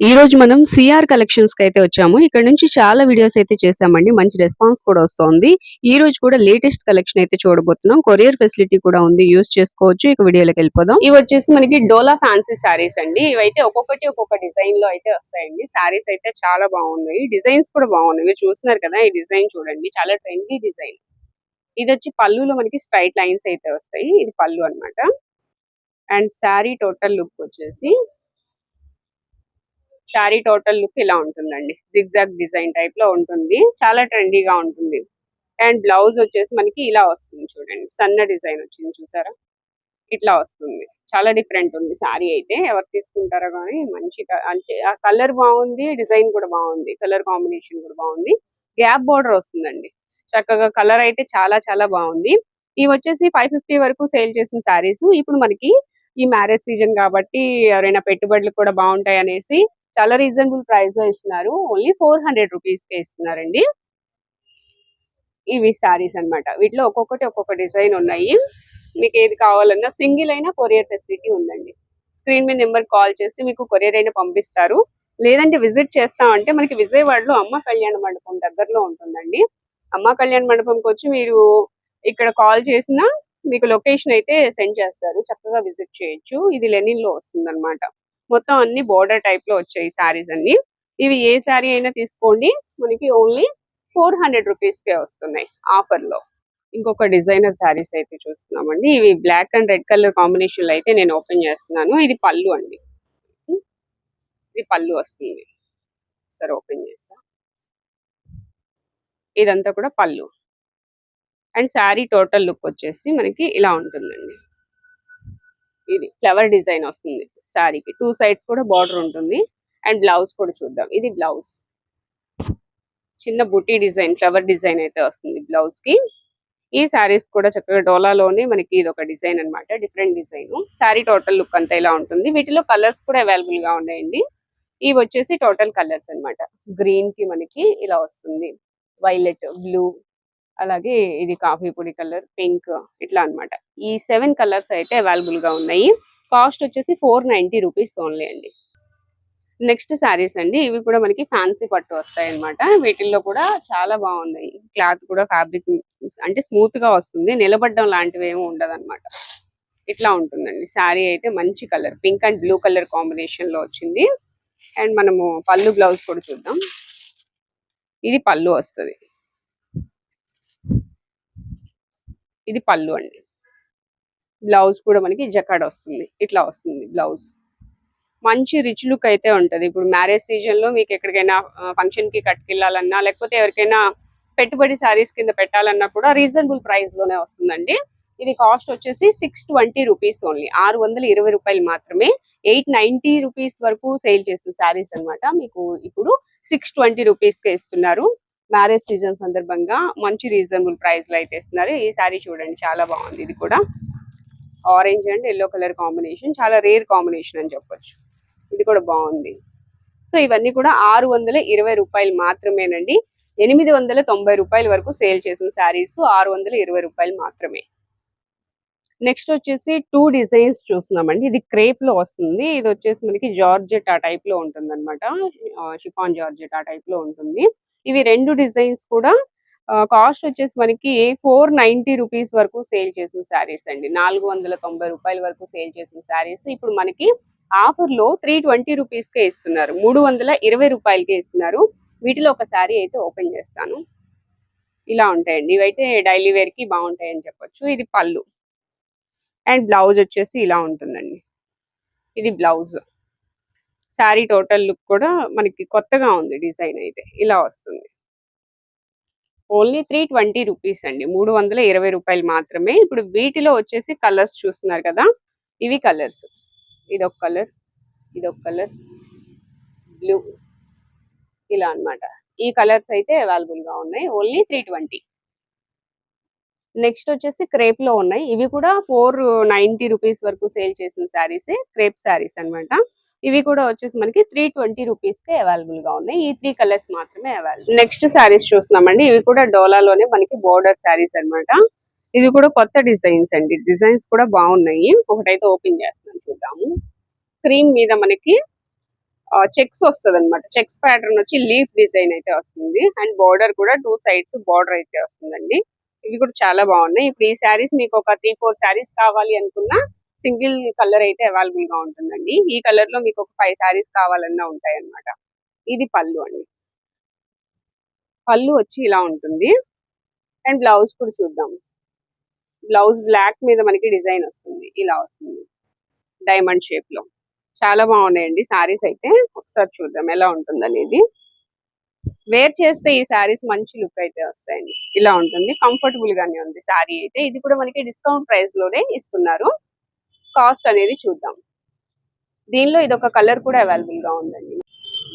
ఈ రోజు మనం సిఆర్ కలెక్షన్స్కి అయితే వచ్చాము. ఇక్కడ నుంచి చాలా వీడియోస్ అయితే చేసామండి మంచి రెస్పాన్స్ కూడా వస్తుంది. ఈ రోజు కూడా లేటెస్ట్ కలెక్షన్ అయితే చూడబోతున్నాం. కొరియర్ ఫెసిలిటీ కూడా ఉంది. యూస్ చేసుకోవచ్చు. ఇక వీడియోలోకి వెళ్ళిపోదాం. ఇవి వచ్చేసి మనకి డోలా ఫ్యాన్సీ శారీస్ అండి. ఇవైతే ఒక్కొక్కటి ఒక్కొక్క డిజైన్లో అయితే వస్తాయండి. శారీస్ అయితే చాలా బాగున్నాయి. డిజైన్స్ కూడా బాగున్నాయి. చూస్తున్నారు కదా ఈ డిజైన్ చూడండి. చాలా ట్రెండీ డిజైన్ ఇది వచ్చి పళ్ళులో మనకి స్ట్రైట్ లైన్స్ అయితే వస్తాయి. ఇది పళ్ళు అన్నమాట. అండ్ శారీ టోటల్ లుక్ వచ్చేసి శారీ టోటల్ లుక్ ఇలా ఉంటుందండి. జిగ్జాగ్ డిజైన్ టైప్లో ఉంటుంది. చాలా ట్రెండీగా ఉంటుంది. అండ్ బ్లౌజ్ వచ్చేసి మనకి ఇలా వస్తుంది చూడండి. సన్న డిజైన్ వచ్చింది చూసారా? ఇట్లా వస్తుంది. చాలా డిఫరెంట్ ఉంది శారీ అయితే. ఎవరు తీసుకుంటారో కానీ మంచి ఆ కలర్ బాగుంది డిజైన్ కూడా బాగుంది కలర్ కాంబినేషన్ కూడా బాగుంది. గ్యాప్ బోర్డర్ వస్తుందండి. చక్కగా కలర్ అయితే చాలా చాలా బాగుంది. ఇవి వచ్చేసి ఫైవ్ ఫిఫ్టీ వరకు సేల్ చేసిన శారీస్. ఇప్పుడు మనకి ఈ మ్యారేజ్ సీజన్ కాబట్టి ఎవరైనా పెట్టుబడులు కూడా బాగుంటాయి అనేసి చాలా రీజనబుల్ ప్రైస్లో ఇస్తున్నారు. ఓన్లీ ఫోర్ హండ్రెడ్ రూపీస్ కే ఇస్తున్నారండి. ఇవి శారీస్ అన్నమాట. వీటిలో ఒక్కొక్కటి ఒక్కొక్క డిజైన్ ఉన్నాయి. మీకు ఏది కావాలన్నా సింగిల్ అయినా కొరియర్ ఫెసిలిటీ ఉందండి. స్క్రీన్ మీద నెంబర్ కాల్ చేస్తే మీకు కొరియర్ అయినా పంపిస్తారు. లేదంటే విజిట్ చేస్తామంటే మనకి విజయవాడలో అమ్మ కళ్యాణ మండపం దగ్గరలో ఉంటుందండి. అమ్మ కళ్యాణ మండపంకి వచ్చి మీరు ఇక్కడ కాల్ చేసినా మీకు లొకేషన్ అయితే సెండ్ చేస్తారు. చక్కగా విజిట్ చేయొచ్చు. ఇది లెనిన్లో వస్తుంది మొత్తం అన్ని బోర్డర్ టైప్లో వచ్చాయి సారీస్ అన్ని. ఇవి ఏ సారీ అయినా తీసుకోండి. మనకి ఓన్లీ ఫోర్ హండ్రెడ్ రూపీస్కే వస్తున్నాయి ఆఫర్లో. ఇంకొక డిజైనర్ సారీస్ అయితే చూస్తున్నామండి. ఇవి బ్లాక్ అండ్ రెడ్ కలర్ కాంబినేషన్లో అయితే నేను ఓపెన్ చేస్తున్నాను. ఇది పళ్ళు అండి. ఇది పళ్ళు వస్తుంది. సరే ఓపెన్ చేస్తా. ఇదంతా కూడా పళ్ళు. అండ్ శారీ టోటల్ లుక్ వచ్చేసి మనకి ఇలా ఉంటుందండి. ఇది ఫ్లవర్ డిజైన్ వస్తుంది. శారీకి టూ సైడ్స్ కూడా బార్డర్ ఉంటుంది. అండ్ బ్లౌజ్ కూడా చూద్దాం. ఇది బ్లౌజ్ చిన్న బుటీ డిజైన్ ఫ్లవర్ డిజైన్ అయితే వస్తుంది బ్లౌజ్కి. ఈ శారీస్ కూడా చక్కగా డోలాలోనే మనకి ఇది ఒక డిజైన్ అన్నమాట. Different design sari total look అంతా ఇలా ఉంటుంది. వీటిలో కలర్స్ కూడా అవైలబుల్గా ఉన్నాయండి. ఇవి వచ్చేసి టోటల్ కలర్స్ అన్నమాట. గ్రీన్కి మనకి ఇలా వస్తుంది. వైలెట్ బ్లూ అలాగే ఇది కాఫీ పొడి కలర్ పింక్ ఇట్లా అన్నమాట. ఈ సెవెన్ కలర్స్ అయితే అవైలబుల్గా ఉన్నాయి. కాస్ట్ వచ్చేసి ఫోర్ నైన్టీ రూపీస్ ఓన్లీ అండి. నెక్స్ట్ శారీస్ అండి ఇవి కూడా మనకి ఫ్యాన్సీ పట్టు వస్తాయి అనమాట వీటిల్లో కూడా చాలా బాగున్నాయి. క్లాత్ కూడా ఫ్యాబ్రిక్ అంటే స్మూత్గా వస్తుంది. నిలబడడం లాంటివి ఏమి ఉండదు అనమాట ఇట్లా ఉంటుందండి. శారీ అయితే మంచి colour. Pink and blue colour కాంబినేషన్లో వచ్చింది. అండ్ మనము పళ్ళు బ్లౌజ్ కూడా చూద్దాం. ఇది పళ్ళు వస్తుంది. ఇది పళ్ళు అండి. బ్లౌజ్ కూడా మనకి జకాడ్ వస్తుంది. ఇట్లా వస్తుంది బ్లౌజ్. మంచి రిచ్ లుక్ అయితే ఉంటది. ఇప్పుడు మ్యారేజ్ సీజన్లో మీకు ఎక్కడికైనా ఫంక్షన్కి కట్టుకెళ్ళాలన్నా లేకపోతే ఎవరికైనా పెట్టుబడి సారీస్ కింద పెట్టాలన్నా కూడా రీజనబుల్ ప్రైస్లోనే వస్తుందండి. ఇది కాస్ట్ వచ్చేసి సిక్స్ ట్వంటీ రూపీస్ ఓన్లీ. ఆరు వందల ఇరవై రూపాయలు మాత్రమే. ఎయిట్ నైన్టీ రూపీస్ వరకు సేల్ చేసిన శారీస్ అన్నమాట. మీకు ఇప్పుడు సిక్స్ ట్వంటీ రూపీస్కే ఇస్తున్నారు. మ్యారేజ్ సీజన్ సందర్భంగా మంచి రీజనబుల్ ప్రైస్లో అయితే ఇస్తున్నారు. ఈ శారీ చూడండి చాలా బాగుంది ఇది కూడా. Orange and yellow colour combination. చాలా రేర్ కాంబినేషన్ అని చెప్పొచ్చు. ఇది కూడా బాగుంది. సో ఇవన్నీ కూడా ఆరు వందల ఇరవై రూపాయలు మాత్రమేనండి. ఎనిమిది వందల తొంభై రూపాయల వరకు సేల్ చేసిన శారీస్ ఆరు వందల ఇరవై రూపాయలు మాత్రమే. నెక్స్ట్ వచ్చేసి టూ డిజైన్స్ చూస్తున్నామండి. ఇది క్రేప్లో వస్తుంది. ఇది వచ్చేసి మనకి జార్జెట్ ఆ టైప్లో ఉంటుంది అనమాట షిఫాన్ జార్జెట్ ఆ టైప్లో ఉంటుంది. ఇవి రెండు డిజైన్స్ కూడా కాస్ట్ వచ్చేసి మనకి ఫోర్ నైన్టీ రూపీస్ వరకు సేల్ చేసిన శారీస్ అండి. నాలుగు వందల తొంభై రూపాయల వరకు సేల్ చేసిన శారీస్. ఇప్పుడు మనకి ఆఫర్లో త్రీ ట్వంటీ రూపీస్కే ఇస్తున్నారు. మూడు వందల ఇరవై రూపాయలకే ఇస్తున్నారు. వీటిలో ఒక శారీ అయితే ఓపెన్ చేస్తాను. ఇలా ఉంటాయండి. ఇవైతే డైలీ వేర్కి బాగుంటాయి అని చెప్పొచ్చు. ఇది పళ్ళు. అండ్ బ్లౌజ్ వచ్చేసి ఇలా ఉంటుందండి. ఇది బ్లౌజ్. శారీ టోటల్ లుక్ కూడా మనకి కొత్తగా ఉంది డిజైన్ అయితే. ఇలా వస్తుంది. ఓన్లీ త్రీ ట్వంటీ రూపీస్ అండి. మూడు వందల ఇరవై రూపాయలు మాత్రమే. ఇప్పుడు వీటిలో వచ్చేసి కలర్స్ చూస్తున్నారు కదా? ఇవి కలర్స్. ఇది ఒక కలర్. ఇది ఒక కలర్. బ్లూ. ఇలా అన్నమాట. ఈ కలర్స్ అయితే అవైలబుల్గా ఉన్నాయి. Only three twenty. నెక్స్ట్ వచ్చేసి క్రేప్లో ఉన్నాయి. ఇవి కూడా ఫోర్ నైన్టీ రూపీస్ వరకు సేల్ చేసిన శారీస్. క్రేప్ శారీస్ అన్నమాట. ఇవి కూడా వచ్చేసి మనకి త్రీ ట్వంటీ రూపీస్కి అవైలబుల్గా ఉన్నాయి. ఈ త్రీ కలర్స్ మాత్రమే అవైలబుల్ నెక్స్ట్ శారీస్ చూస్తున్నామండి. ఇవి కూడా డోలాలోనే మనకి బోర్డర్ శారీస్ అన్నమాట. ఇవి కూడా కొత్త డిజైన్స్ అండి. డిజైన్స్ కూడా బాగున్నాయి. ఒకటైతే ఓపెన్ చేస్తున్నాం చూద్దాము. క్రీమ్ మీద మనకి చెక్స్ వస్తుంది అనమాట చెక్స్ ప్యాటర్న్ వచ్చి లీఫ్ డిజైన్ అయితే వస్తుంది. అండ్ బార్డర్ కూడా టూ సైడ్స్ బార్డర్ అయితే వస్తుందండి. ఇవి కూడా చాలా బాగున్నాయి. ఇప్పుడు ఈ శారీస్ మీకు ఒక త్రీ ఫోర్ శారీస్ కావాలి అనుకున్నా సింగిల్ కలర్ అయితే అవైలబుల్గా ఉంటుందండి. ఈ కలర్లో మీకు ఒక ఫైవ్ శారీస్ కావాలన్నా ఉంటాయి అన్నమాట ఇది పళ్ళు అండి. పళ్ళు వచ్చి ఇలా ఉంటుంది. అండ్ బ్లౌజ్ కూడా చూద్దాం. బ్లౌజ్ బ్లాక్ మీద మనకి డిజైన్ వస్తుంది. ఇలా వస్తుంది. డైమండ్ షేప్లో. చాలా బాగున్నాయండి సారీస్ అయితే. ఒకసారి చూద్దాం ఎలా ఉంటుంది అనేది వేర్ చేస్తే ఈ సారీస్ మంచి లుక్ అయితే వస్తాయండి. ఇలా ఉంటుంది. కంఫర్టబుల్ గానే ఉంది సారీ అయితే. ఇది కూడా మనకి డిస్కౌంట్ ప్రైస్లోనే ఇస్తున్నారు. కాస్ట్ అనేది చూద్దాం. దీనిలో ఇది ఒక కలర్ కూడా అవైలబుల్గా ఉందండి.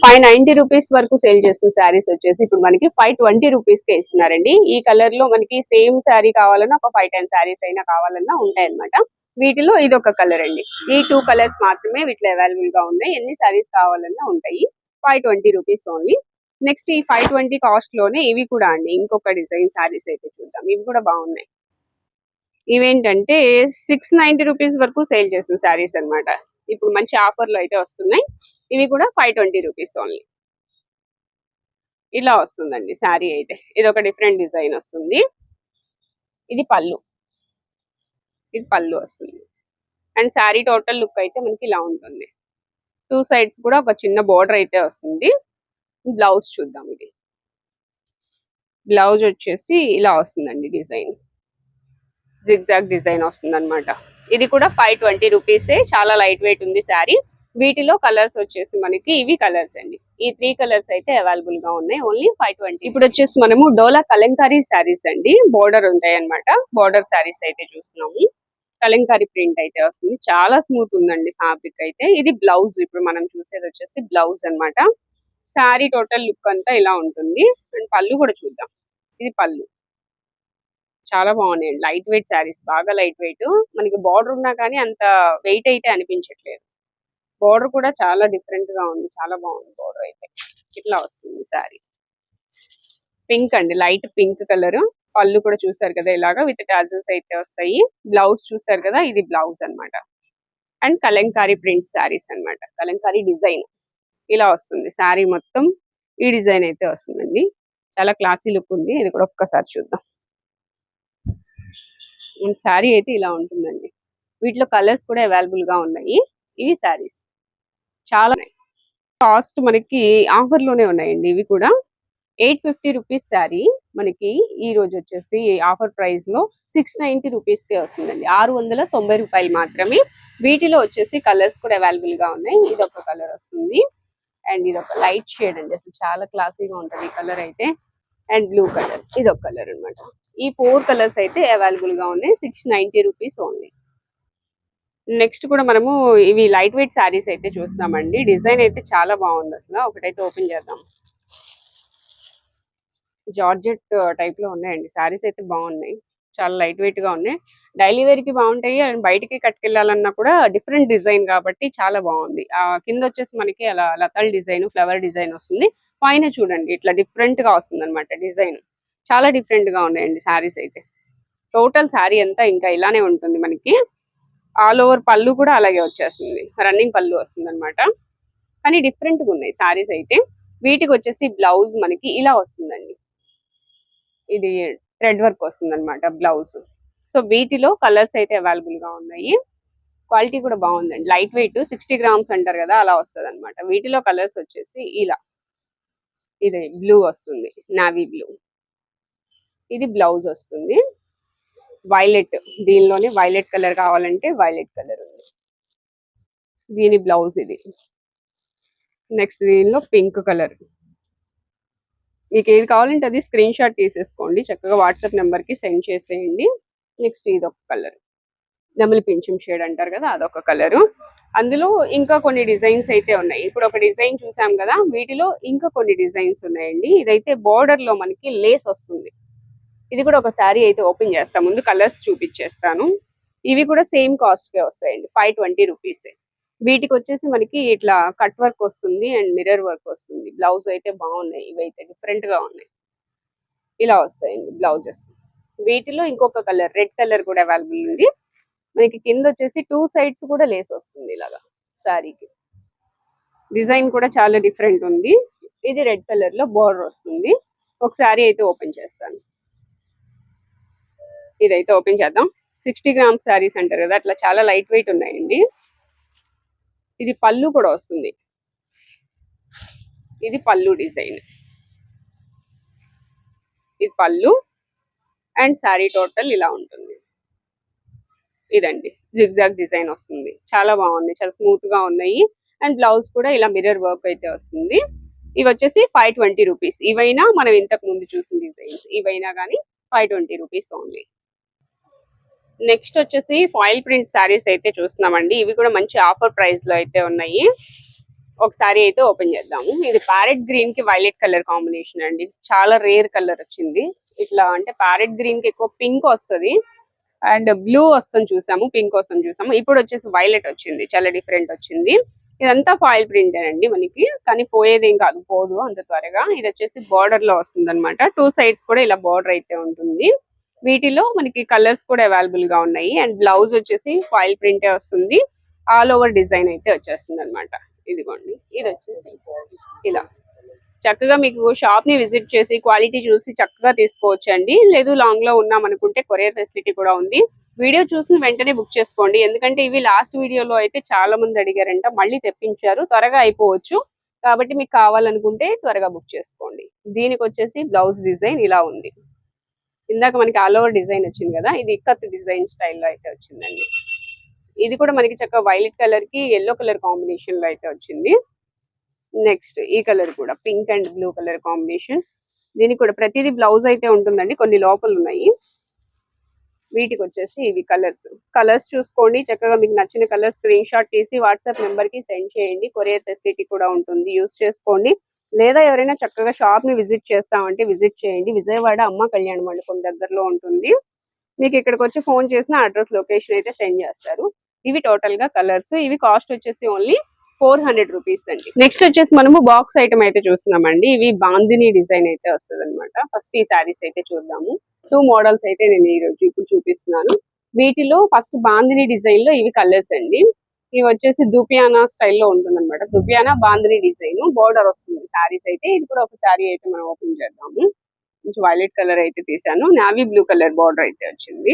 ఫైవ్ నైన్టీ రూపీస్ వరకు సేల్ చేస్తున్న శారీస్ వచ్చేసి ఇప్పుడు మనకి ఫైవ్ ట్వంటీ రూపీస్ కే ఇస్తున్నారండి. ఈ కలర్లో మనకి సేమ్ శారీ కావాలన్నా ఒక ఫైవ్ టెన్ శారీస్ అయినా కావాలన్నా ఉంటాయి అనమాట వీటిలో ఇది ఒక కలర్ అండి. ఈ టూ కలర్స్ మాత్రమే వీటిలో అవైలబుల్గా ఉన్నాయి. ఎన్ని శారీస్ కావాలన్నా ఉంటాయి. Five twenty rupees only. Next ఈ ఫైవ్ ట్వంటీ కాస్ట్లోనే ఇవి కూడా అండి. ఇంకొక డిజైన్ శారీస్ అయితే చూద్దాం. ఇవి కూడా బాగున్నాయి. ఇవేంటంటే సిక్స్ నైన్టీ రూపీస్ వరకు సేల్ చేసిన శారీస్ అన్నమాట. ఇప్పుడు మంచి ఆఫర్లు అయితే వస్తున్నాయి. ఇవి కూడా ఫైవ్ ట్వంటీ రూపీస్ ఓన్లీ. ఇలా వస్తుందండి శారీ అయితే. ఇది ఒక డిఫరెంట్ డిజైన్ వస్తుంది. ఇది పళ్ళు. ఇది పళ్ళు వస్తుంది. అండ్ శారీ టోటల్ లుక్ అయితే మనకి ఇలా ఉంటుంది. టూ సైడ్స్ కూడా ఒక చిన్న బోర్డర్ అయితే వస్తుంది. బ్లౌజ్ చూద్దాం ఇది. బ్లౌజ్ వచ్చేసి ఇలా వస్తుందండి డిజైన్. జిగ్జాగ్ డిజైన్ వస్తుంది అనమాట ఇది కూడా ఫైవ్ ట్వంటీ రూపీసే చాలా లైట్ వెయిట్ ఉంది శారీ వీటిలో కలర్స్ వచ్చేసి మనకి ఇవి కలర్స్ అండి. ఈ త్రీ కలర్స్ అయితే అవైలబుల్గా ఉన్నాయి. ఓన్లీ ఫైవ్ ట్వంటీ ఇప్పుడు వచ్చేసి మనము డోలా కలంకారీ శారీస్ అండి. బోర్డర్ ఉంటాయి అనమాట బోర్డర్ శారీస్ అయితే చూస్తున్నాము. కలంకారీ ప్రింట్ అయితే వస్తుంది. చాలా స్మూత్ ఉందండి ఫ్యాబ్రిక్ అయితే. ఇది బ్లౌజ్ ఇప్పుడు మనం చూసేది వచ్చేసి బ్లౌజ్ అన్నమాట. శారీ టోటల్ లుక్ అంతా ఇలా ఉంటుంది. అండ్ పళ్ళు కూడా చూద్దాం. ఇది పళ్ళు. చాలా బాగున్నాయండి లైట్ వెయిట్ శారీస్ బాగా లైట్ వెయిట్. మనకి బార్డర్ ఉన్నా కానీ అంత వెయిట్ అయితే అనిపించట్లేదు. బార్డర్ కూడా చాలా డిఫరెంట్గా ఉంది. చాలా బాగుంది బార్డర్ అయితే. ఇట్లా వస్తుంది శారీ. పింక్ అండి. Light pink colour. పళ్ళు కూడా చూసారు కదా ఇలాగా విత్ టాజల్స్ అయితే వస్తాయి. బ్లౌజ్ చూసారు కదా ఇది బ్లౌజ్ అన్నమాట. అండ్ కలంకారీ ప్రింట్ శారీస్ అన్నమాట. కలంకారీ డిజైన్. ఇలా వస్తుంది శారీ మొత్తం. ఈ డిజైన్ అయితే వస్తుందండి. చాలా క్లాసీ లుక్ ఉంది. ఇది కూడా ఒక్కసారి చూద్దాం. శారీ అయితే ఇలా ఉంటుందండి. వీటిలో కలర్స్ కూడా అవైలబుల్గా ఉన్నాయి. ఇవి శారీస్. చాలా కాస్ట్ మనకి ఆఫర్లోనే ఉన్నాయండి ఇవి కూడా. ఎయిట్ ఫిఫ్టీ రూపీస్ శారీ మనకి ఈ రోజు వచ్చేసి ఆఫర్ ప్రైస్లో సిక్స్ నైన్టీ రూపీస్కే వస్తుందండి. ఆరు వందల తొంభై రూపాయలు మాత్రమే. వీటిలో వచ్చేసి కలర్స్ కూడా అవైలబుల్గా ఉన్నాయి. ఇది ఒక కలర్ వస్తుంది. అండ్ ఇది ఒక లైట్ షేడ్ అండి. అసలు చాలా క్లాసీగా ఉంటుంది ఈ కలర్ అయితే. And blue colour. ఇది ఒక కలర్ అన్నమాట. ఈ ఫోర్ కలర్స్ అయితే అవైలబుల్గా ఉన్నాయి. Six ninety rupees only next కూడా మనము ఇవి లైట్ వెయిట్ శారీస్ అయితే చూస్తామండి. డిజైన్ అయితే చాలా బాగుంది అసలు. ఒకటైతే ఓపెన్ చేద్దాం. జార్జెట్ టైప్ uh, లో ఉన్నాయండి. శారీస్ అయితే బాగున్నాయి. చాలా లైట్ వెయిట్గా ఉన్నాయి. డైలీ వేర్కి బాగుంటాయి. అండ్ బయటికి కట్టుకెళ్ళాలన్నా కూడా డిఫరెంట్ డిజైన్ కాబట్టి చాలా బాగుంది. ఆ కింద వచ్చేసి మనకి అలా లతల్ డిజైన్ ఫ్లవర్ డిజైన్ వస్తుంది. పైన చూడండి. ఇట్లా డిఫరెంట్గా వస్తుంది అనమాట డిజైన్. చాలా డిఫరెంట్గా ఉన్నాయండి శారీస్ అయితే. టోటల్ శారీ అంతా ఇంకా ఇలానే ఉంటుంది మనకి. ఆల్ ఓవర్ పళ్ళు కూడా అలాగే వచ్చేస్తుంది. రన్నింగ్ పళ్ళు వస్తుంది అనమాట కానీ డిఫరెంట్గా ఉన్నాయి శారీస్ అయితే. వీటికి వచ్చేసి బ్లౌజ్ మనకి ఇలా వస్తుందండి. ఇది థ్రెడ్ వర్క్ వస్తుంది అనమాట బ్లౌజ్ సో వీటిలో కలర్స్ అయితే అవైలబుల్గా ఉన్నాయి. క్వాలిటీ కూడా బాగుందండి. లైట్ వెయిట్ సిక్స్టీ గ్రామ్స్ అంటారు కదా అలా వస్తుంది అనమాట వీటిలో కలర్స్ వచ్చేసి ఇలా. ఇది బ్లూ వస్తుంది. నావీ బ్లూ ఇది బ్లౌజ్ వస్తుంది. వైలెట్ దీనిలోనే వైలెట్ కలర్ కావాలంటే వైలెట్ కలర్ ఉంది. దీని బ్లౌజ్ ఇది. నెక్స్ట్ దీనిలో పింక్ కలర్ మీకు ఏది కావాలంటే అది స్క్రీన్ షాట్ తీసేసుకోండి. చక్కగా వాట్సాప్ నెంబర్కి సెండ్ చేసేయండి. నెక్స్ట్ ఇది ఒక కలర్ నెమలి పింఛం షేడ్ అంటారు కదా అదొక కలర్ అందులో ఇంకా కొన్ని డిజైన్స్ అయితే ఉన్నాయి. ఇప్పుడు ఒక డిజైన్ చూసాం కదా వీటిలో ఇంకా కొన్ని డిజైన్స్ ఉన్నాయండి. ఇదైతే బోర్డర్లో మనకి లేస్ వస్తుంది. ఇది కూడా ఒక శారీ అయితే ఓపెన్ చేస్తాం. ముందు కలర్స్ చూపించేస్తాను. ఇవి కూడా సేమ్ కాస్ట్కే వస్తాయండి. Five twenty rupees. వీటికి వచ్చేసి మనకి ఇట్లా కట్ వర్క్ వస్తుంది అండ్ మిర్రర్ వర్క్ వస్తుంది. బ్లౌజ్ అయితే బాగున్నాయి. ఇవైతే డిఫరెంట్గా ఉన్నాయి. ఇలా వస్తాయండి బ్లౌజెస్. వీటిలో ఇంకొక కలర్ రెడ్ కలర్ కూడా అవైలబుల్ ఉంది. మనకి కింద వచ్చేసి టూ సైడ్స్ కూడా లేస్ వస్తుంది ఇలాగా శారీకి. డిజైన్ కూడా చాలా డిఫరెంట్ ఉంది. ఇది రెడ్ కలర్లో బోర్డర్ వస్తుంది. ఒక శారీ అయితే ఓపెన్ చేస్తాను. ఇదైతే ఓపెన్ చేద్దాం. సిక్స్టీ గ్రామ్స్ శారీస్ అంటారు కదా అట్లా చాలా లైట్ వెయిట్ ఉన్నాయండి. ఇది పళ్ళు కూడా వస్తుంది. ఇది పళ్ళు డిజైన్. ఇది పళ్ళు అండ్ శారీ టోటల్ ఇలా ఉంటుంది. ఇదండి జిగ్జాగ్ డిజైన్ వస్తుంది. చాలా బాగుంది చాలా స్మూత్గా ఉన్నాయి. అండ్ బ్లౌజ్ కూడా ఇలా మిర్రర్ వర్క్ అయితే వస్తుంది. ఇవి వచ్చేసి ఫైవ్ ట్వంటీ రూపీస్. ఇవైనా మనం ఇంతకు ముందు చూసిన డిజైన్స్. ఇవైనా కానీ five twenty rupees only. Next వచ్చేసి ఫాయిల్ ప్రింట్ శారీస్ అయితే చూస్తున్నామండి. ఇవి కూడా మంచి ఆఫర్ ప్రైస్లో అయితే ఉన్నాయి. ఒక సారీ అయితే ఓపెన్ చేద్దాము. ఇది ప్యారెట్ గ్రీన్కి వైలెట్ కలర్ కాంబినేషన్ అండి. చాలా రేర్ కలర్ వచ్చింది. ఇట్లా అంటే ప్యారెట్ గ్రీన్కి ఎక్కువ పింక్ వస్తుంది. అండ్ బ్లూ వస్తుంది చూసాము. పింక్ వస్తుంది చూసాము. ఇప్పుడు వచ్చేసి వైలెట్ వచ్చింది. చాలా డిఫరెంట్ వచ్చింది. ఇదంతా ఫాయిల్ ప్రింట్ అండి మనకి. కానీ పోయేదేం కాదు. పోదు అంత త్వరగా. ఇది వచ్చేసి బార్డర్లో వస్తుంది అనమాట టూ సైడ్స్ కూడా ఇలా బార్డర్ అయితే ఉంటుంది. వీటిలో మనకి కలర్స్ కూడా అవైలబుల్గా ఉన్నాయి. అండ్ బ్లౌజ్ వచ్చేసి ఫాయిల్ ప్రింటే వస్తుంది. ఆల్ ఓవర్ డిజైన్ అయితే వచ్చేస్తుంది అనమాట ఇదిగోండి. ఇది వచ్చేసి ఇలా. చక్కగా మీకు షాప్ని విజిట్ చేసి క్వాలిటీ చూసి చక్కగా తీసుకోవచ్చు అండి లేదు లాంగ్లో ఉన్నాం అనుకుంటే కొరియర్ ఫెసిలిటీ కూడా ఉంది. వీడియో చూసిన వెంటనే బుక్ చేసుకోండి. ఎందుకంటే ఇవి లాస్ట్ వీడియోలో అయితే చాలా మంది అడిగారంట. మళ్ళీ తెప్పించారు. త్వరగా అయిపోవచ్చు. కాబట్టి మీకు కావాలనుకుంటే త్వరగా బుక్ చేసుకోండి. దీనికి వచ్చేసి బ్లౌజ్ డిజైన్ ఇలా ఉంది. ఇందాక మనకి ఆల్ ఓవర్ డిజైన్ వచ్చింది కదా ఇది ఇక్కత్ డిజైన్ స్టైల్లో అయితే వచ్చిందండి. ఇది కూడా మనకి చక్కగా వైలెట్ కలర్కి ఎల్లో కలర్ కాంబినేషన్లో అయితే వచ్చింది. నెక్స్ట్ ఈ కలర్ కూడా pink and blue colour combination దీనికి కూడా ప్రతిదీ బ్లౌజ్ అయితే ఉంటుందండి కొన్ని లోపల ఉన్నాయి. వీటికి వచ్చేసి ఇవి కలర్స్ కలర్స్ చూసుకోండి చక్కగా మీకు నచ్చిన కలర్ స్క్రీన్ షాట్ తీసి వాట్సాప్ నెంబర్కి సెండ్ చేయండి. కొరియర్ ఫెసిలిటీ కూడా ఉంటుంది యూస్ చేసుకోండి. లేదా ఎవరైనా చక్కగా షాప్ని విజిట్ చేస్తామంటే విజిట్ చేయండి. విజయవాడ అమ్మ కళ్యాణ మండపం దగ్గరలో ఉంటుంది. మీకు ఇక్కడికి వచ్చి ఫోన్ చేసిన అడ్రస్ లొకేషన్ అయితే సెండ్ చేస్తారు. ఇవి టోటల్గా కలర్స్ ఇవి కాస్ట్ వచ్చేసి ఓన్లీ ఫోర్ హండ్రెడ్ రూపీస్ అండి. నెక్స్ట్ వచ్చేసి మనము బాక్స్ ఐటమ్ అయితే చూస్తున్నామండి. ఇవి బాందిని డిజైన్ అయితే వస్తుంది అనమాట ఫస్ట్ ఈ శారీస్ అయితే చూద్దాము. టూ మోడల్స్ అయితే నేను ఈ రోజు ఇప్పుడు చూపిస్తున్నాను. వీటిలో ఫస్ట్ బాందిని డిజైన్లో ఇవి కలర్స్ అండి. ఇవి వచ్చేసి దుపియానా స్టైల్లో ఉంటుంది అనమాట దుపియానా బాంద్రీ డిజైన్. బోర్డర్ వస్తుంది శారీస్ అయితే. ఇది కూడా ఒక శారీ అయితే మనం ఓపెన్ చేద్దాము. కొంచెం వైలెట్ కలర్ అయితే తీసాను నావీ బ్లూ కలర్ బార్డర్ అయితే వచ్చింది.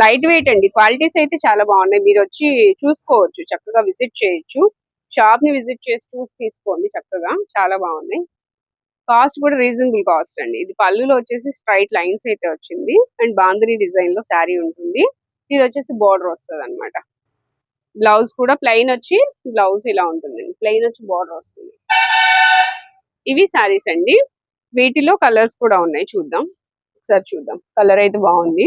లైట్ వెయిట్ అండి. క్వాలిటీస్ అయితే చాలా బాగున్నాయి. మీరు వచ్చి చూసుకోవచ్చు. చక్కగా విజిట్ చేయొచ్చు. షాప్ని విజిట్ చేసి చూసి తీసుకోండి చక్కగా. చాలా బాగున్నాయి. కాస్ట్ కూడా రీజనబుల్ కాస్ట్ అండి. ఇది పళ్ళులో వచ్చేసి స్ట్రైట్ లైన్స్ అయితే వచ్చింది. అండ్ బాందిని డిజైన్లో శారీ ఉంటుంది. ఇది వచ్చేసి బార్డర్ వస్తుంది అనమాట బ్లౌజ్ కూడా ప్లెయిన్ వచ్చి బ్లౌజ్ ఇలా ఉంటుంది. ప్లెయిన్ వచ్చి బార్డర్ వస్తుంది. ఇవి శారీస్ అండి. వీటిలో కలర్స్ కూడా ఉన్నాయి. చూద్దాం. ఒకసారి చూద్దాం. కలర్ అయితే బాగుంది.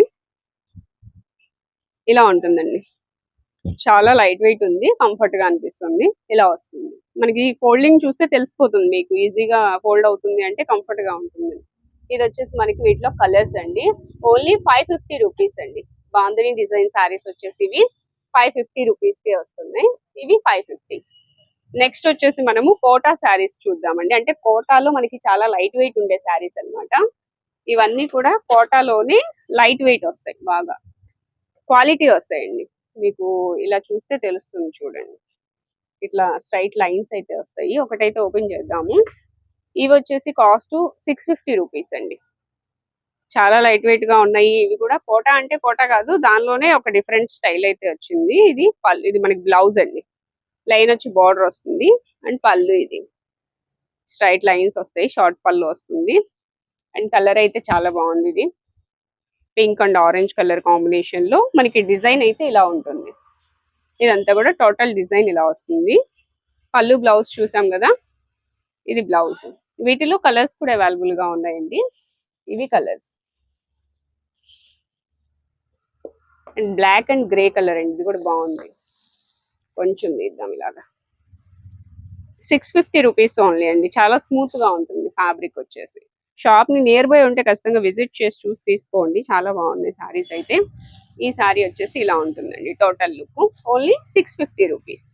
ఇలా ఉంటుందండి. చాలా లైట్ వెయిట్ ఉంది. కంఫర్ట్గా అనిపిస్తుంది. ఇలా వస్తుంది. మనకి ఫోల్డింగ్ చూస్తే తెలిసిపోతుంది మీకు. ఈజీగా ఫోల్డ్ అవుతుంది అంటే కంఫర్ట్గా ఉంటుంది. ఇది వచ్చేసి మనకి వీటిలో కలర్స్ అండి. ఓన్లీ ఫైవ్ ఫిఫ్టీ రూపీస్ అండి. బాంధని డిజైన్ శారీస్ వచ్చేసి ఇవి. ఫైవ్ ఫిఫ్టీ రూపీస్ కే వస్తున్నాయి ఇవి ఫైవ్ ఫిఫ్టీ. నెక్స్ట్ వచ్చేసి మనము కోటా శారీస్ చూద్దామండి. అంటే కోటాలో మనకి చాలా లైట్ వెయిట్ ఉండే శారీస్ అన్నమాట. ఇవన్నీ కూడా కోటాలోనే లైట్ వెయిట్ వస్తాయి బాగా. క్వాలిటీ వస్తాయండి. మీకు ఇలా చూస్తే తెలుస్తుంది చూడండి. ఇట్లా స్ట్రైట్ లైన్స్ అయితే వస్తాయి. ఒకటైతే ఓపెన్ చేద్దాము. ఇవి వచ్చేసి కాస్ట్ సిక్స్ ఫిఫ్టీ రూపీస్ అండి. చాలా లైట్ వెయిట్గా ఉన్నాయి. ఇవి కూడా కోటా అంటే కోటా కాదు దానిలోనే ఒక డిఫరెంట్ స్టైల్ అయితే వచ్చింది. ఇది పళ్ళు ఇది మనకి బ్లౌజ్ అండి. లైన్ వచ్చి బార్డర్ వస్తుంది. అండ్ పళ్ళు ఇది. స్ట్రైట్ లైన్స్ వస్తాయి షార్ట్ పళ్ళు వస్తుంది. అండ్ కలర్ అయితే చాలా బాగుంది ఇది. పింక్ అండ్ ఆరెంజ్ కలర్ కాంబినేషన్లో మనకి డిజైన్ అయితే ఇలా ఉంటుంది. ఇదంతా కూడా టోటల్ డిజైన్ ఇలా వస్తుంది. పళ్ళు బ్లౌజ్ చూసాం కదా? ఇది బ్లౌజ్. వీటిలో కలర్స్ కూడా అవైలబుల్గా ఉన్నాయండి. ఇవి colours. And black and grey colour అండి ఇది కూడా బాగుంది. కొంచెం తీద్దాం ఇలాగా. సిక్స్ ఫిఫ్టీ రూపీస్ ఓన్లీ అండి చాలా స్మూత్గా ఉంటుంది ఫ్యాబ్రిక్ వచ్చేసి. షాప్ని నియర్ బై ఉంటే ఖచ్చితంగా విజిట్ చేసి చూసి తీసుకోండి చాలా బాగున్నాయి సారీస్ అయితే. ఈ సారీ వచ్చేసి ఇలా ఉంటుందండి total look. Only six fifty rupees.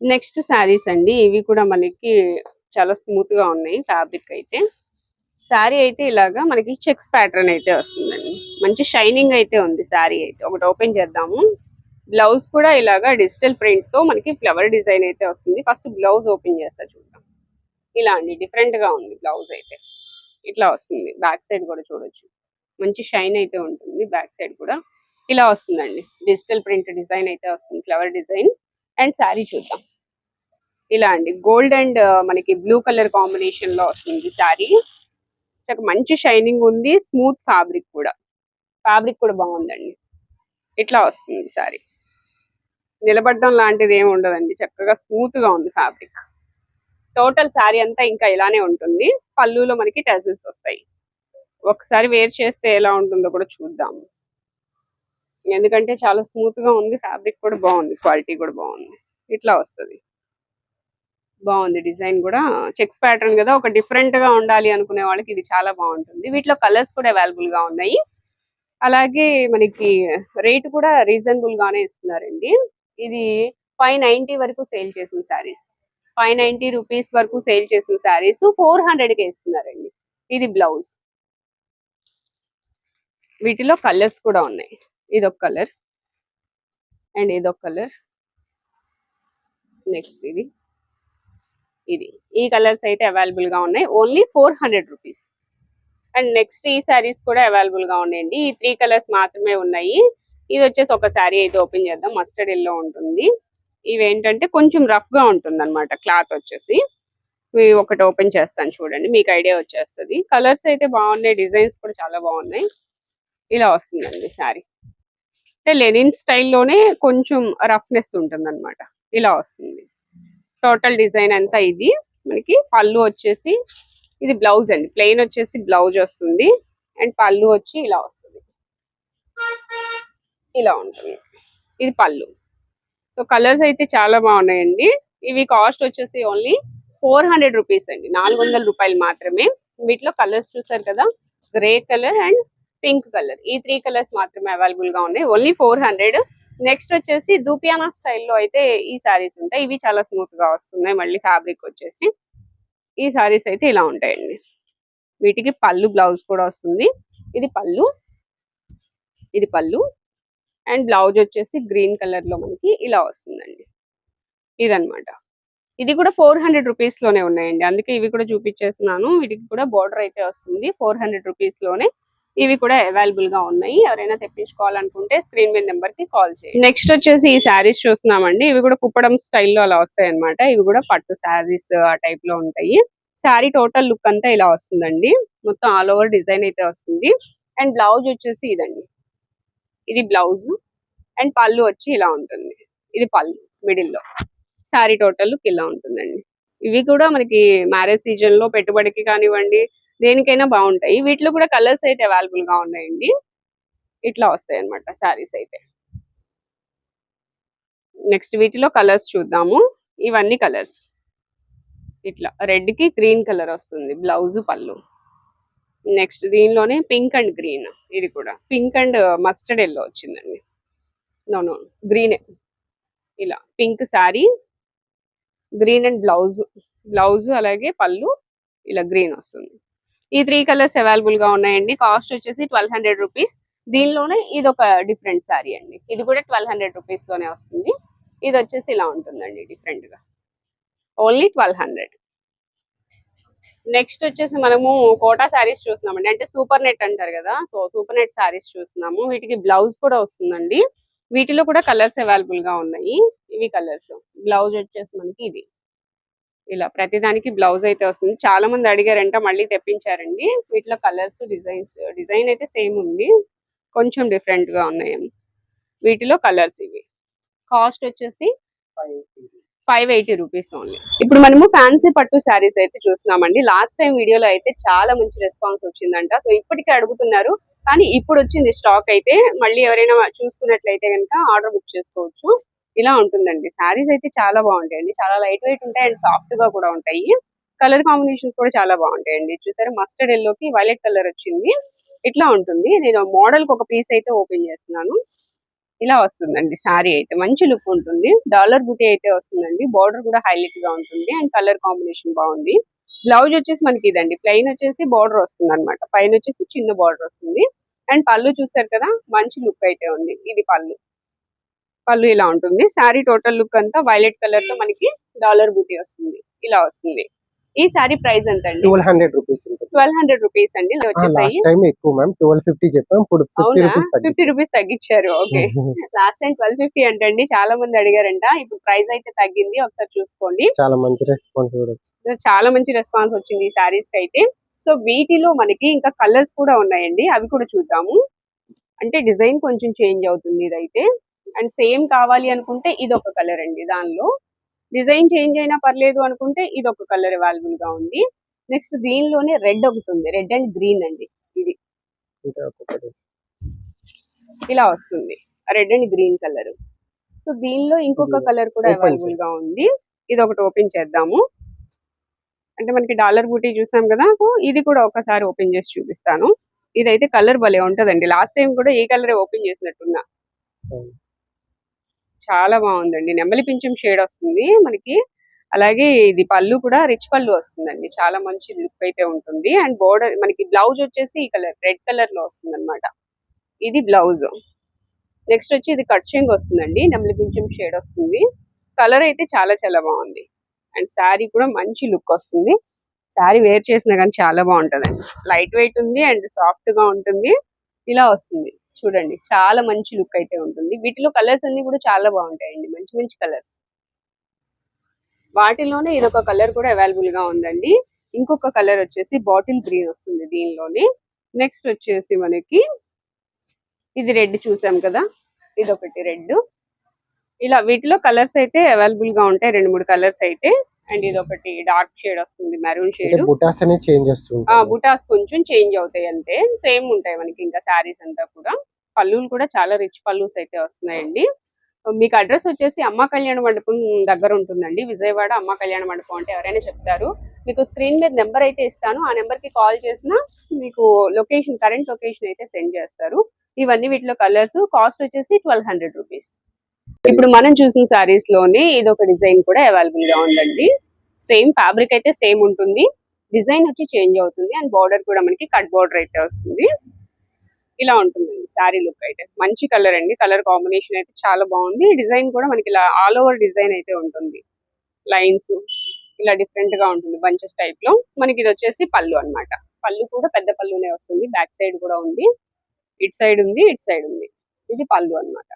Next saris అండి ఇవి కూడా మనకి చాలా స్మూత్గా ఉన్నాయి ఫ్యాబ్రిక్ అయితే. శారీ అయితే ఇలాగా మనకి చెక్స్ ప్యాటర్న్ అయితే వస్తుందండి. మంచి షైనింగ్ అయితే ఉంది శారీ అయితే. ఒకటి ఓపెన్ చేద్దాము. బ్లౌజ్ కూడా ఇలాగా డిజిటల్ ప్రింట్తో మనకి ఫ్లవర్ డిజైన్ అయితే వస్తుంది. ఫస్ట్ బ్లౌజ్ ఓపెన్ చేస్తా చూద్దాం. ఇలా అండి డిఫరెంట్గా ఉంది బ్లౌజ్ అయితే. ఇట్లా వస్తుంది. బ్యాక్ సైడ్ కూడా చూడొచ్చు. మంచి షైన్ అయితే ఉంటుంది బ్యాక్ సైడ్ కూడా. ఇలా వస్తుందండి. డిజిటల్ ప్రింట్ డిజైన్ అయితే వస్తుంది ఫ్లవర్ డిజైన్. అండ్ శారీ చూద్దాం. ఇలా అండి. గోల్డ్ అండ్ మనకి బ్లూ కలర్ కాంబినేషన్లో వస్తుంది శారీ. చక్కగా మంచి షైనింగ్ ఉంది. స్మూత్ ఫ్యాబ్రిక్ కూడా. ఫ్యాబ్రిక్ కూడా బాగుందండి. ఇట్లా వస్తుంది సారీ. నిలబడడం లాంటిది ఏమి ఉండదండి. చక్కగా స్మూత్గా ఉంది ఫ్యాబ్రిక్. టోటల్ శారీ అంతా ఇంకా ఇలానే ఉంటుంది. పళ్ళులో మనకి టెజల్స్ వస్తాయి. ఒకసారి వేర్ చేస్తే ఎలా ఉంటుందో కూడా చూద్దాం. ఎందుకంటే చాలా స్మూత్గా ఉంది. ఫ్యాబ్రిక్ కూడా బాగుంది. క్వాలిటీ కూడా బాగుంది. ఇట్లా వస్తుంది. బాగుంది డిజైన్ కూడా. చెక్స్ ప్యాటర్న్ కదా ఒక డిఫరెంట్గా ఉండాలి అనుకునే వాళ్ళకి ఇది చాలా బాగుంటుంది. వీటిలో కలర్స్ కూడా అవైలబుల్గా ఉన్నాయి. అలాగే మనకి రేట్ కూడా రీజనబుల్ గానే ఇస్తున్నారండి. ఇది ఫైవ్ నైన్టీ వరకు సేల్ చేసిన శారీస్. ఫైవ్ నైన్టీ రూపీస్ వరకు సేల్ చేసిన శారీస్ ఫోర్ హండ్రెడ్కి ఇస్తున్నారండి. ఇది బ్లౌజ్. వీటిలో కలర్స్ కూడా ఉన్నాయి. ఇదొక కలర్. అండ్ ఇదొక కలర్. నెక్స్ట్ ఇది. ఇది. ఈ కలర్స్ అయితే అవైలబుల్గా ఉన్నాయి. Only four hundred rupees and next ఈ శారీస్ కూడా అవైలబుల్గా ఉన్నాయండి. ఈ త్రీ కలర్స్ మాత్రమే ఉన్నాయి. ఇది వచ్చేసి ఒక శారీ అయితే ఓపెన్ చేద్దాం. మస్టర్డ్ ఎల్లో ఉంటుంది. ఇవి ఏంటంటే కొంచెం రఫ్గా ఉంటుంది అనమాట క్లాత్ వచ్చేసి ఒకటి ఓపెన్ చేస్తాను చూడండి. మీకు ఐడియా వచ్చేస్తుంది. కలర్స్ అయితే బాగున్నాయి. డిజైన్స్ కూడా చాలా బాగున్నాయి. ఇలా వస్తుందండి శారీ అంటే లెనిన్ స్టైల్లోనే కొంచెం రఫ్నెస్ ఉంటుంది అనమాట ఇలా వస్తుంది. టోటల్ డిజైన్ అంతా ఇది. మనకి పళ్ళు వచ్చేసి ఇది బ్లౌజ్ అండి. ప్లెయిన్ వచ్చేసి బ్లౌజ్ వస్తుంది. అండ్ పళ్ళు వచ్చి ఇలా వస్తుంది. ఇలా ఉంటుంది. ఇది పళ్ళు. సో కలర్స్ అయితే చాలా బాగున్నాయండి. ఇవి కాస్ట్ వచ్చేసి ఓన్లీ ఫోర్ హండ్రెడ్ రూపీస్ అండి. నాలుగు వందల రూపాయలు మాత్రమే. వీటిలో కలర్స్ చూసారు కదా? Grey colour and pink colour. ఈ త్రీ కలర్స్ మాత్రమే అవైలబుల్గా ఉన్నాయి. ఓన్లీ ఫోర్ హండ్రెడ్ నెక్స్ట్ వచ్చేసి దూపియానా స్టైల్లో అయితే ఈ సారీస్ ఉంటాయి. ఇవి చాలా స్మూత్గా వస్తున్నాయి. మళ్ళీ ఫ్యాబ్రిక్ వచ్చేసి ఈ సారీస్ అయితే ఇలా ఉంటాయండి. వీటికి పళ్ళు బ్లౌజ్ కూడా వస్తుంది. ఇది పళ్ళు. ఇది పళ్ళు. అండ్ బ్లౌజ్ వచ్చేసి గ్రీన్ కలర్లో మనకి ఇలా వస్తుందండి. ఇదనమాట ఇది కూడా ఫోర్ హండ్రెడ్ రూపీస్లోనే ఉన్నాయండి. అందుకే ఇవి కూడా చూపించేస్తున్నాను. వీటికి కూడా బోర్డర్ అయితే వస్తుంది. ఫోర్ హండ్రెడ్ రూపీస్లోనే ఇవి కూడా అవైలబుల్గా ఉన్నాయి. ఎవరైనా తెప్పించుకోవాలనుకుంటే స్క్రీన్ మీద నెంబర్కి కాల్ చేయండి. నెక్స్ట్ వచ్చేసి ఈ శారీస్ చూస్తున్నామండి. ఇవి కూడా కుప్పడం స్టైల్లో అలా వస్తాయి అనమాట ఇవి కూడా పట్టు శారీస్ ఆ టైప్లో ఉంటాయి. శారీ టోటల్ లుక్ అంతా ఇలా వస్తుందండి. మొత్తం ఆల్ ఓవర్ డిజైన్ అయితే వస్తుంది. అండ్ బ్లౌజ్ వచ్చేసి ఇదండి. ఇది బ్లౌజ్ అండ్ పళ్ళు వచ్చి ఇలా ఉంటుంది. ఇది పళ్ళు మిడిల్లో. శారీ టోటల్ లుక్ ఇలా ఉంటుందండి. ఇవి కూడా మనకి మ్యారేజ్ సీజన్లో పెట్టుబడికి కానివ్వండి దేనికైనా బాగుంటాయి. వీటిలో కూడా కలర్స్ అయితే అవైలబుల్గా ఉన్నాయండి. ఇట్లా వస్తాయి అనమాట శారీస్ అయితే. నెక్స్ట్ వీటిలో కలర్స్ చూద్దాము. ఇవన్నీ కలర్స్. ఇట్లా రెడ్కి గ్రీన్ కలర్ వస్తుంది బ్లౌజ్ పళ్ళు. నెక్స్ట్ దీనిలోనే పింక్ అండ్ గ్రీన్ ఇది కూడా. పింక్ అండ్ మస్టర్డ్ ఎల్లో వచ్చిందండి. నో నో గ్రీన్ ఇలా pink sari green and blouse. Blouse అలాగే పళ్ళు ఇలా గ్రీన్ వస్తుంది. ఈ త్రీ కలర్స్ అవైలబుల్గా ఉన్నాయండి. కాస్ట్ వచ్చేసి ట్వెల్వ్ హండ్రెడ్ రూపీస్ దీనిలోనే ఇది ఒక డిఫరెంట్ సారీ అండి. ఇది కూడా ట్వెల్వ్ హండ్రెడ్ రూపీస్లోనే వస్తుంది. ఇది వచ్చేసి ఇలా ఉంటుందండి డిఫరెంట్గా. ఓన్లీ ట్వెల్వ్ హండ్రెడ్ నెక్స్ట్ వచ్చేసి మనము కోటా శారీస్ చూస్తున్నామండి. అంటే సూపర్ నెట్ అంటారు కదా. సో సూపర్ నెట్ శారీస్ చూస్తున్నాము. వీటికి బ్లౌజ్ కూడా వస్తుందండి. వీటిలో కూడా కలర్స్ అవైలబుల్గా ఉన్నాయి. ఇవి కలర్స్ బ్లౌజ్ వచ్చేసి మనకి ఇది. ఇలా ప్రతిదానికి బ్లౌజ్ అయితే వస్తుంది. చాలా మంది అడిగారంట మళ్ళీ తెప్పించారండి. వీటిలో కలర్స్ డిజైన్స్ డిజైన్ అయితే సేమ్ ఉంది. కొంచెం డిఫరెంట్గా ఉన్నాయి. వీటిలో కలర్స్ ఇవి. కాస్ట్ వచ్చేసి ఫైవ్ ఎయిటీ రూపీస్ ఓన్లీ ఇప్పుడు మనము ఫ్యాన్సీ పట్టు శారీస్ అయితే చూస్తున్నామండి. లాస్ట్ టైం వీడియోలో అయితే చాలా మంచి రెస్పాన్స్ వచ్చిందంట. సో ఇప్పటికే అడుగుతున్నారు. కానీ ఇప్పుడు వచ్చింది స్టాక్ అయితే మళ్ళీ ఎవరైనా చూసుకున్నట్లయితే కనుక ఆర్డర్ బుక్ చేసుకోవచ్చు. ఇలా ఉంటుందండి. శారీస్ అయితే చాలా బాగుంటాయండి. చాలా లైట్ వెయిట్ ఉంటాయి అండ్ సాఫ్ట్గా కూడా ఉంటాయి. కలర్ కాంబినేషన్స్ కూడా చాలా బాగుంటాయండి. చూసారా? మస్టర్డ్ ఎల్లోకి వైలెట్ కలర్ వచ్చింది. ఇట్లా ఉంటుంది. నేను మోడల్కి ఒక పీస్ అయితే ఓపెన్ చేస్తున్నాను. ఇలా వస్తుందండి శారీ అయితే. మంచి లుక్ ఉంటుంది. డాలర్ బుటీ అయితే వస్తుందండి. బార్డర్ కూడా హైలైట్గా ఉంటుంది అండ్ కలర్ కాంబినేషన్ బాగుంది. బ్లౌజ్ వచ్చేసి మనకి ఇదండి. ప్లెయిన్ వచ్చేసి బార్డర్ వస్తుంది అనమాట పైన వచ్చేసి చిన్న బార్డర్ వస్తుంది. అండ్ పళ్ళు చూసారు కదా? మంచి లుక్ అయితే ఉంది. ఇది పళ్ళు. పళ్ళు ఇలా ఉంటుంది. శారీ టోటల్ లుక్ అంతా వైలెట్ కలర్తో మనకి డాలర్ బూటీ వస్తుంది. ఇలా వస్తుంది. ఈ శారీ ప్రైస్ ఎంత అండి twelve hundred rupees twelve hundred rupees అండి. లాస్ట్ టైం ఎక్కువ మ్యామ్ ట్వెల్వ్ ఫిఫ్టీ చెప్పాం. ఇప్పుడు ఫిఫ్టీ రూపీస్ తగ్గించారు. Okay. Last time twelve fifty అంటండి. చాలా మంది అడిగారంట. ఇప్పుడు ప్రైస్ అయితే తగ్గింది. ఒకసారి చూసుకోండి. చాలా మంచి రెస్పాన్స్ కూడా చాలా మంచి రెస్పాన్స్ వచ్చింది ఈ శారీస్కి అయితే. సో వీటిలో మనకి ఇంకా కలర్స్ కూడా ఉన్నాయండి. అవి కూడా చూద్దాము. అంటే డిజైన్ కొంచెం చేంజ్ అవుతుంది ఇదైతే. అండ్ సేమ్ కావాలి అనుకుంటే ఇది ఒక కలర్ అండి దానిలో. డిజైన్ చేంజ్ అయినా పర్లేదు అనుకుంటే ఇది ఒక కలర్ అవైలబుల్గా ఉంది. నెక్స్ట్ దీనిలోనే రెడ్ ఒకటి ఉంది. రెడ్ అండ్ గ్రీన్ అండి ఇది. ఇలా వస్తుంది. Red and green colour. So దీనిలో ఇంకొక కలర్ కూడా అవైలబుల్గా ఉంది. ఇది ఒకటి ఓపెన్ చేద్దాము. అంటే మనకి డాలర్ బూటీ చూసాం కదా సో ఇది కూడా ఒకసారి ఓపెన్ చేసి చూపిస్తాను. ఇదైతే కలర్ భలే ఉంటదండి. లాస్ట్ టైం కూడా ఏ కలర్ ఓపెన్ చేసినట్టున్నా. చాలా బాగుందండి. నెమలి పింఛం షేడ్ వస్తుంది మనకి. అలాగే ఇది పళ్ళు కూడా రిచ్ పళ్ళు వస్తుందండి. చాలా మంచి లుక్ అయితే ఉంటుంది. అండ్ బోర్డర్ మనకి బ్లౌజ్ వచ్చేసి ఈ కలర్ రెడ్ కలర్లో వస్తుంది అనమాట ఇది బ్లౌజ్ నెక్స్ట్ వచ్చి ఇది కట్చింగ్ వస్తుందండి. నెమలి పింఛం షేడ్ వస్తుంది. కలర్ అయితే చాలా చాలా బాగుంది. అండ్ శారీ కూడా మంచి లుక్ వస్తుంది. శారీ వేర్ చేసినా కానీ చాలా బాగుంటదండి. లైట్ వెయిట్ ఉంది అండ్ సాఫ్ట్గా ఉంటుంది. ఇలా వస్తుంది. చూడండి. చాలా మంచి లుక్ అయితే ఉంటుంది. వీటిలో కలర్స్ అన్ని కూడా చాలా బాగుంటాయండి. మంచి మంచి కలర్స్. వాటిలోనే ఇదొక కలర్ కూడా అవైలబుల్గా ఉందండి. ఇంకొక కలర్ వచ్చేసి బాటిల్ గ్రీన్ వస్తుంది దీనిలోనే. నెక్స్ట్ వచ్చేసి మనకి ఇది రెడ్ చూసాం కదా? ఇది ఒకటి రెడ్ ఇలా వీటిలో కలర్స్ అయితే అవైలబుల్గా ఉంటాయి. రెండు మూడు కలర్స్ అయితే. అండ్ ఇది ఒకటి డార్క్ షేడ్ వస్తుంది మెరూన్ షేడ్. బుటాస్ చేంజ్ బుటాస్ కొంచెం చేంజ్ అవుతాయి అంతే. సేమ్ ఉంటాయి మనకి ఇంకా శారీస్ అంతా కూడా. పళ్ళులు కూడా చాలా రిచ్ పళ్ళుస్ అయితే వస్తున్నాయండి. మీకు అడ్రస్ వచ్చేసి అమ్మ కళ్యాణ మండపం దగ్గర ఉంటుందండి. విజయవాడ అమ్మ కళ్యాణ మండపం అంటే ఎవరైనా చెప్తారు. మీకు స్క్రీన్ మీద నెంబర్ అయితే ఇస్తాను. ఆ నెంబర్కి కాల్ చేసినా మీకు లొకేషన్ కరెంట్ లొకేషన్ అయితే సెండ్ చేస్తారు. ఇవన్నీ వీటిలో కలర్స్. కాస్ట్ వచ్చేసి ట్వెల్వ్ హండ్రెడ్ రూపీస్. ఇప్పుడు మనం చూసిన సారీస్లోనే ఇది ఒక డిజైన్ కూడా అవైలబుల్గా ఉందండి. సేమ్ ఫ్యాబ్రిక్ అయితే సేమ్ ఉంటుంది. డిజైన్ వచ్చి చేంజ్ అవుతుంది అండ్ బార్డర్ కూడా మనకి కట్ బార్డర్ అయితే వస్తుంది. ఇలా ఉంటుందండి శారీ లుక్ అయితే. మంచి కలర్ అండి. కలర్ కాంబినేషన్ అయితే చాలా బాగుంది. డిజైన్ కూడా మనకి ఇలా ఆల్ ఓవర్ డిజైన్ అయితే ఉంటుంది. లైన్స్ ఇలా డిఫరెంట్గా ఉంటుంది బంచెస్ టైప్లో. మనకి ఇది వచ్చేసి పళ్ళు అన్నమాట. పళ్ళు కూడా పెద్ద పళ్ళునే వస్తుంది. బ్యాక్ సైడ్ కూడా ఉంది. ఇట్ సైడ్ ఉంది ఇట్ సైడ్ ఉంది. ఇది పళ్ళు అన్నమాట.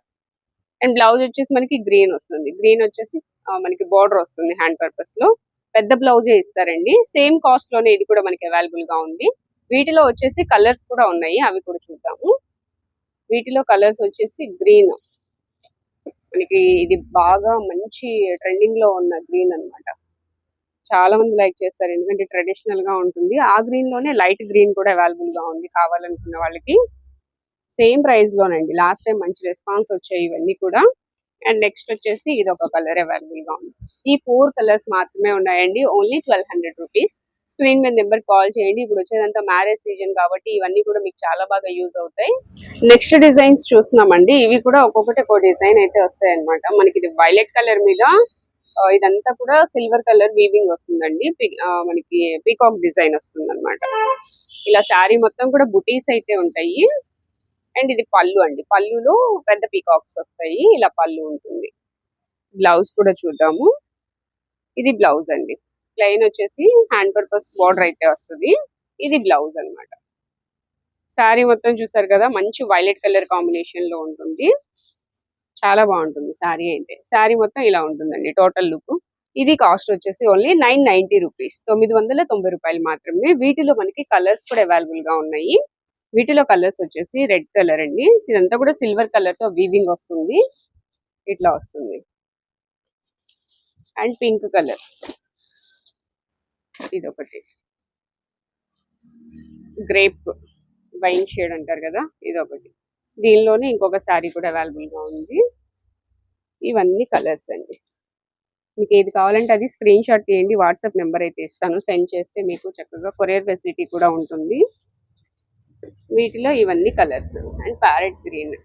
అండ్ బ్లౌజ్ వచ్చేసి మనకి గ్రీన్ వస్తుంది. గ్రీన్ వచ్చేసి మనకి బార్డర్ వస్తుంది హ్యాండ్ పర్పస్లో. పెద్ద బ్లౌజే ఇస్తారండి. సేమ్ కాస్ట్లోనే ఇది కూడా మనకి అవైలబుల్గా ఉంది. వీటిలో వచ్చేసి కలర్స్ కూడా ఉన్నాయి. అవి కూడా చూద్దాము. వీటిలో కలర్స్ వచ్చేసి గ్రీన్. మనకి ఇది బాగా మంచి ట్రెండింగ్లో ఉన్న గ్రీన్ అన్నమాట. చాలా మంది లైక్ చేస్తారు. ఎందుకంటే ట్రెడిషనల్గా ఉంటుంది. ఆ గ్రీన్లోనే లైట్ గ్రీన్ కూడా అవైలబుల్గా ఉంది కావాలనుకున్న వాళ్ళకి. సేమ్ ప్రైస్ లోనండి. లాస్ట్ టైం మంచి రెస్పాన్స్ వచ్చాయి ఇవన్నీ కూడా. అండ్ నెక్స్ట్ వచ్చేసి ఇది ఒక కలర్ అవైలబుల్గా ఉంది. ఈ ఫోర్ కలర్స్ మాత్రమే ఉన్నాయండి. Only twelve hundred rupees. Screen మీద నెంబర్ కాల్ చేయండి. ఇప్పుడు వచ్చేదంతా మ్యారేజ్ సీజన్ కాబట్టి ఇవన్నీ కూడా మీకు చాలా బాగా యూజ్ అవుతాయి. నెక్స్ట్ డిజైన్స్ చూస్తున్నామండి. ఇవి కూడా ఒక్కొక్కటి ఒక డిజైన్ అయితే వస్తాయి అనమాట మనకి ఇది వైలెట్ కలర్ మీద ఇదంతా కూడా సిల్వర్ కలర్ వీవింగ్ వస్తుందండి. ఆ, మనకి పీకాక్ డిజైన్ వస్తుంది ఇలా శారీ మొత్తం కూడా బుటీస్ అయితే ఉంటాయి. అండ్ ఇది పళ్ళు అండి. పళ్ళులో పెద్ద పీకాక్స్ వస్తాయి. ఇలా పళ్ళు ఉంటుంది. బ్లౌజ్ కూడా చూద్దాము. ఇది బ్లౌజ్ అండి. ప్లెయిన్ వచ్చేసి హ్యాండ్ పర్పస్ బార్డర్ అయితే వస్తుంది. ఇది బ్లౌజ్ అన్నమాట. శారీ మొత్తం చూసారు కదా? మంచి వైలెట్ కలర్ కాంబినేషన్లో ఉంటుంది. చాలా బాగుంటుంది శారీ అయితే. శారీ మొత్తం ఇలా ఉంటుందండి టోటల్ లుక్. ఇది కాస్ట్ వచ్చేసి ఓన్లీ నైన్ నైన్టీ రూపీస్. తొమ్మిది వందల తొంభై రూపాయలు మాత్రమే. వీటిలో మనకి కలర్స్ కూడా అవైలబుల్గా ఉన్నాయి. వీటిలో కలర్స్ వచ్చేసి రెడ్ కలర్ అండి. ఇదంతా కూడా సిల్వర్ కలర్తో వీవింగ్ వస్తుంది. ఇట్లా వస్తుంది. And pink colour. ఇది ఒకటి గ్రేప్ వైన్ షేడ్ అంటారు కదా ఇది ఒకటి దీనిలోనే ఇంకొక శారీ కూడా అవైలబుల్గా ఉంది. ఇవన్నీ కలర్స్ అండి. మీకు ఏది కావాలంటే అది స్క్రీన్ షాట్ తీయండి వాట్సాప్ నెంబర్ అయితే ఇస్తాను. సెండ్ చేస్తే మీకు చక్కగా కొరియర్ ఫెసిలిటీ కూడా ఉంటుంది. వీటిలో ఇవన్నీ కలర్స్. And parrot green.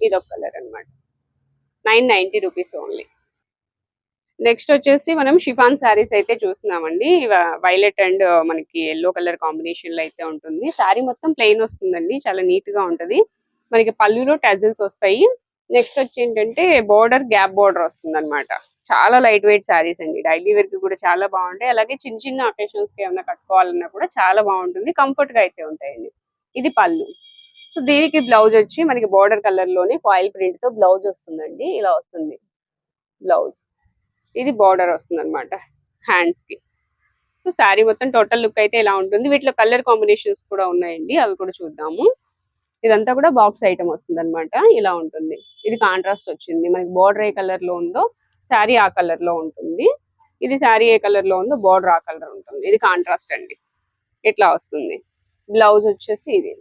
ఇదొక కలర్ అన్నమాట. Nine ninety rupees only. Next వచ్చేసి మనం షిఫాన్ శారీస్ అయితే చూస్తున్నామండి. వైలెట్ అండ్ మనకి ఎల్లో కలర్ కాంబినేషన్లో అయితే ఉంటుంది. శారీ మొత్తం ప్లెయిన్ వస్తుందండి. చాలా నీట్గా ఉంటది. మనకి పళ్ళులో టజల్స్ వస్తాయి. నెక్స్ట్ వచ్చి ఏంటంటే బోర్డర్ గ్యాప్ బోర్డర్ వస్తుంది అనమాట చాలా లైట్ వెయిట్ శారీస్ అండి. డైలీ వేర్కి కూడా చాలా బాగుంటాయి. అలాగే చిన్న చిన్న అకేషన్స్కి ఏమైనా కట్టుకోవాలన్నా కూడా చాలా బాగుంటుంది. కంఫర్ట్గా అయితే ఉంటాయండి. ఇది పళ్ళు. సో దీనికి బ్లౌజ్ వచ్చి మనకి బోర్డర్ కలర్లోనే ఫాయిల్ ప్రింట్తో బ్లౌజ్ వస్తుందండి. ఇలా వస్తుంది. బ్లౌజ్ ఇది బార్డర్ వస్తుంది అనమాట హ్యాండ్స్కి. సో శారీ మొత్తం టోటల్ లుక్ అయితే ఇలా ఉంటుంది. వీటిలో కలర్ కాంబినేషన్స్ కూడా ఉన్నాయండి. అవి కూడా చూద్దాము. ఇదంతా కూడా బాక్స్ ఐటమ్ వస్తుంది అనమాట ఇలా ఉంటుంది. ఇది కాంట్రాస్ట్ వచ్చింది. మనకి బార్డర్ ఏ కలర్లో ఉందో శారీ ఆ కలర్లో ఉంటుంది. ఇది శారీ ఏ కలర్లో ఉందో బార్డర్ ఆ కలర్ ఉంటుంది. ఇది కాంట్రాస్ట్ అండి. ఇట్లా వస్తుంది. బ్లౌజ్ వచ్చేసి ఇది.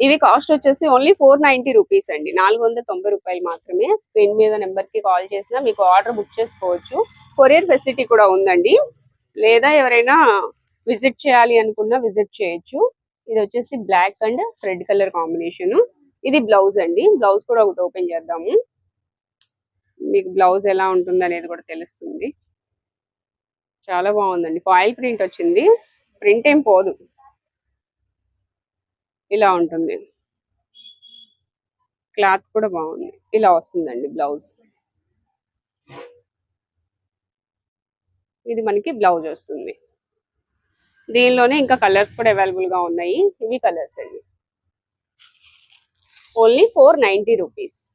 ఇవి కాస్ట్ వచ్చేసి ఓన్లీ ఫోర్ నైన్టీ రూపీస్ అండి. నాలుగు వందల తొంభై రూపాయలు మాత్రమే. స్క్రీన్ మీద నెంబర్కి కాల్ చేసినా మీకు ఆర్డర్ బుక్ చేసుకోవచ్చు. కొరియర్ ఫెసిలిటీ కూడా ఉందండి. లేదా ఎవరైనా విజిట్ చేయాలి అనుకున్నా విజిట్ చేయొచ్చు. ఇది వచ్చేసి black and red colour combination ఇది బ్లౌజ్ అండి. బ్లౌజ్ కూడా ఒకటి ఓపెన్ చేద్దాము. మీకు బ్లౌజ్ ఎలా ఉంటుంది అనేది కూడా తెలుస్తుంది. చాలా బాగుందండి. ఫాయిల్ ప్రింట్ వచ్చింది. ప్రింట్ ఏం పోదు. ఇలా ఉంటుంది. క్లాత్ కూడా బాగుంది. ఇలా వస్తుందండి బ్లౌజ్ ఇది మనకి బ్లౌజ్ వస్తుంది. దీనిలోనే ఇంకా కలర్స్ కూడా అవైలబుల్గా ఉన్నాయి. ఇవి కలర్స్ అండి. Only four ninety rupees.